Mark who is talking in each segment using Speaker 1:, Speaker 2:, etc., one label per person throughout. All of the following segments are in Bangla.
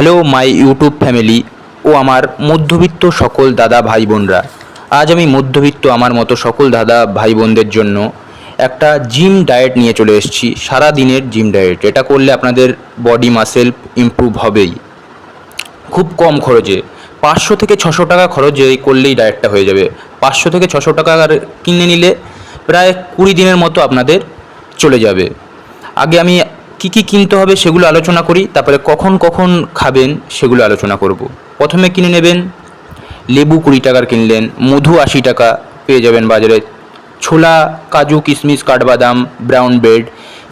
Speaker 1: হ্যালো মাই ইউটিউব ফ্যামিলি ও আমার মধ্যবিত্ত সকল দাদা ভাই বোনরা। আজ আমি মধ্যবিত্ত আমার মতো সকল দাদা ভাই বোনদের জন্য একটা জিম ডায়েট নিয়ে চলে এসেছি সারা দিনের জিম ডায়েট এটা করলে আপনাদের বডি মাসেল ইমপ্রুভ হবেই। খুব কম খরচে। পাঁচশো থেকে ছশো টাকা খরচে করলেই ডায়েটটা হয়ে যাবে। পাঁচশো থেকে ছশো টাকার কিনে নিলে প্রায় কুড়ি দিনের মতো আপনাদের চলে যাবে। আগে আমি কি কি কিনতে হবে সেগুলো আলোচনা করি, তারপরে কখন কখন খাবেন সেগুলো আলোচনা করব। প্রথমে কিনে নেবেন, লেবু কুড়ি টাকার কিনলেন, মধু আশি টাকা, পেয়ে যাবেন বাজারে। ছোলা, কাজু, কিশমিশ, কাঠবাদাম ব্রাউন ব্রেড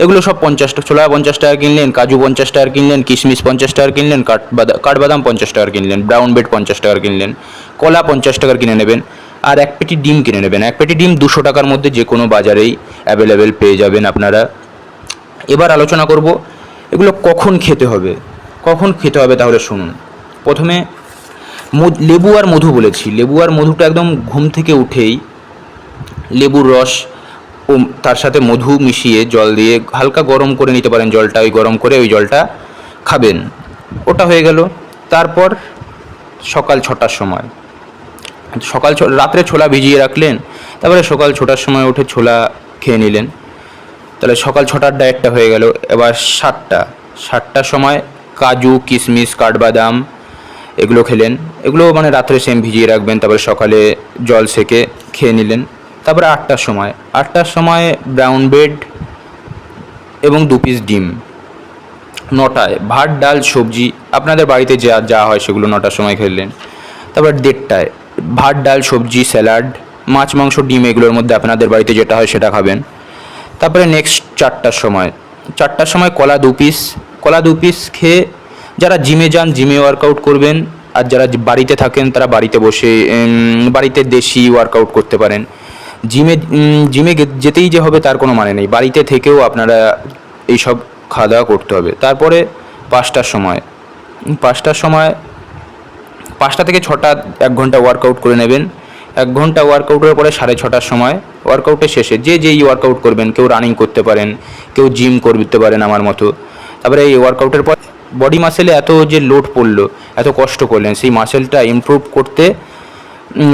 Speaker 1: এগুলো সব পঞ্চাশ ছোলা পঞ্চাশ টাকা কিনলেন, কাজু পঞ্চাশ টাকা কিনলেন, কিশমিশ পঞ্চাশ টাকা কিনলেন কাঠবাদাম কাঠবাদাম পঞ্চাশ টাকার কিনলেন ব্রাউন ব্রেড পঞ্চাশ টাকার কিনলেন, কলা পঞ্চাশ টাকার কিনে নেবেন, আর এক পেটি ডিম কিনে নেবেন। এক পেটি ডিম দুশো টাকার মধ্যে যে কোনো বাজারেই অ্যাভেলেবেল পেয়ে যাবেন আপনারা। এবার আলোচনা করব এগুলো কখন খেতে হবে, কখন খেতে হবে তাহলে শুনুন। প্রথমে লেবু আর মধু বলেছি। লেবু আর মধুটা একদম ঘুম থেকে উঠেই লেবুর রস ও তার সাথে মধু মিশিয়ে জল দিয়ে হালকা গরম করে নিতে পারেন জলটা, ওই গরম করে ওই জলটা খাবেন। ওটা হয়ে গেল। তারপর সকাল ছটার সময়। সকাল রাত্রে ছোলা ভিজিয়ে রাখলেন, তারপরে সকাল ছটার সময় উঠে ছোলা খেয়ে নিলেন। তাহলে সকাল ছটার ডায়েটটা হয়ে গেল, এবার সাতটা। সাতটার সময় কাজু, কিশমিশ, কাঠবাদাম এগুলো খেলেন। এগুলো মানে রাত্রে সেম ভিজিয়ে রাখবেন, তারপরে সকালে জল সেকে খেয়ে নিলেন। তারপরে আটটার সময়। আটটার সময় ব্রাউন ব্রেড এবং দু পিস ডিম। নটায় ভাত, ডাল, সবজি, আপনাদের বাড়িতে যা যা হয় সেগুলো নটার সময় খেলেন। তারপর দেড়টায় ভাত, ডাল, সবজি, স্যালাড, মাছ, মাংস, ডিম এগুলোর মধ্যে আপনাদের বাড়িতে যেটা হয় সেটা খাবেন। তারপরে নেক্সট চারটার সময়। চারটার সময় কলা দু পিস কলা দু পিস খেয়ে যারা জিমে যান জিমে ওয়ার্কআউট করবেন। আর যারা বাড়িতে থাকেন, তারা বাড়িতে বসে বাড়িতে দেশি ওয়ার্কআউট করতে পারেন। জিমে জিমে যেতেই যে হবে তার কোনো মানে নেই। বাড়িতে থেকেও আপনারা এইসব খাওয়া দাওয়া করতে হবে। তারপরে পাঁচটার সময়। পাঁচটার সময়, পাঁচটা থেকে ছটা এক ঘণ্টা ওয়ার্কআউট করে নেবেন। এক ঘণ্টা ওয়ার্কআউটের পরে সাড়ে ছটার সময় ওয়ার্কআউটের শেষে যে যেই ওয়ার্কআউট করবেন, কেউ রানিং করতে পারেন, কেউ জিম করতে পারেন আমার মতো। তারপরে এই ওয়ার্কআউটের পর বডি মাসেলে এত যে লোড পড়ল, এত কষ্ট করলেন, সেই মাসেলটা ইমপ্রুভ করতে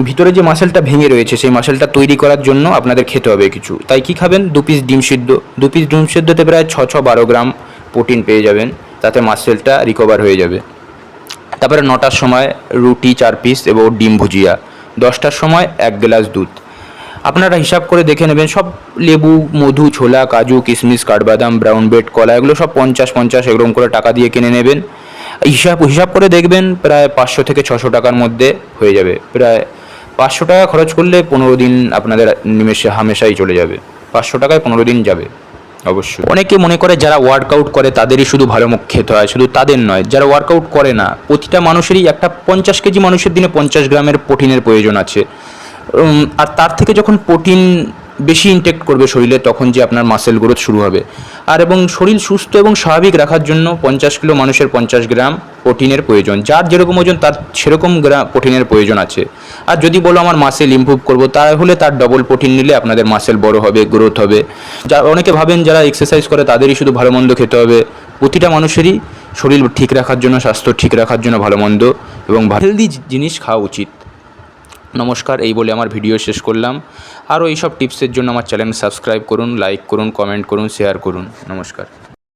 Speaker 1: ভিতরে যে মাসেলটা ভেঙে রয়েছে, সেই মাসেলটা তৈরি করার জন্য আপনাদের খেতে হবে কিছু। তাই কি খাবেন? দু পিস ডিম সিদ্ধ, দু পিস ডিম সিদ্ধতে প্রায় ছ ছ, বারো গ্রাম প্রোটিন পেয়ে যাবেন, তাতে মাসেলটা রিকভার হয়ে যাবে। তারপরে নটার সময় রুটি চার পিস এবং ডিম ভুজিয়া। দশটার সময় এক গ্লাস দুধ। আপনারা হিসাব করে দেখে নেবেন, সব লেবু, মধু, ছোলা, কাজু, কিশমিশ, কাঠবাদাম ব্রাউন ব্রেড কলা, এগুলো সব পঞ্চাশ পঞ্চাশ এরকম করে টাকা দিয়ে কিনে নেবেন। হিসাব হিসাব করে দেখবেন প্রায় পাঁচশো থেকে ছশো টাকার মধ্যে হয়ে যাবে। প্রায় পাঁচশো টাকা খরচ করলে পনেরো দিন আপনাদের নিমেষে হামেশাই চলে যাবে। পাঁচশো টাকায় পনেরো দিন যাবে। অবশ্যই। অনেকে মনে করে যারা ওয়ার্কআউট করে তাদেরই শুধু ভালো মুখ খেতে হয়, শুধু তাদের নয়, যারা ওয়ার্কআউট করে না, প্রতিটা মানুষেরই একটা পঞ্চাশ কেজি মানুষের দিনে পঞ্চাশ গ্রামের প্রোটিনের প্রয়োজন আছে। আর তার থেকে যখন প্রোটিন বেশি ইনটেক্ট করবে শরীরে, তখন যে আপনার মাসেল গ্রোথ শুরু হবে। আর এবং শরীর সুস্থ এবং স্বাভাবিক রাখার জন্য পঞ্চাশ কিলো মানুষের পঞ্চাশ গ্রাম প্রোটিনের প্রয়োজন। যার যেরকম ওজন, তার সেরকম গ্রাম প্রোটিনের প্রয়োজন আছে। আর যদি বলো আমার মাসেল ইম্প্রুভ করব, তাহলে তার ডবল প্রোটিন নিলে আপনাদের মাসেল বড় হবে গ্রোথ হবে। যা অনেকে ভাবেন যারা এক্সারসাইজ করে, তাদেরই শুধু ভালো মন্দ খেতে হবে। প্রতিটা মানুষেরই শরীর ঠিক রাখার জন্য, স্বাস্থ্য ঠিক রাখার জন্য ভালো মন্দ এবং হেলদি জিনিস খাওয়া উচিত। নমস্কার, এই বলে আমার ভিডিও শেষ করলাম। আরও এইসব টিপসের জন্য আমার চ্যানেল সাবস্ক্রাইব করুন, লাইক করুন, কমেন্ট করুন, শেয়ার করুন। নমস্কার।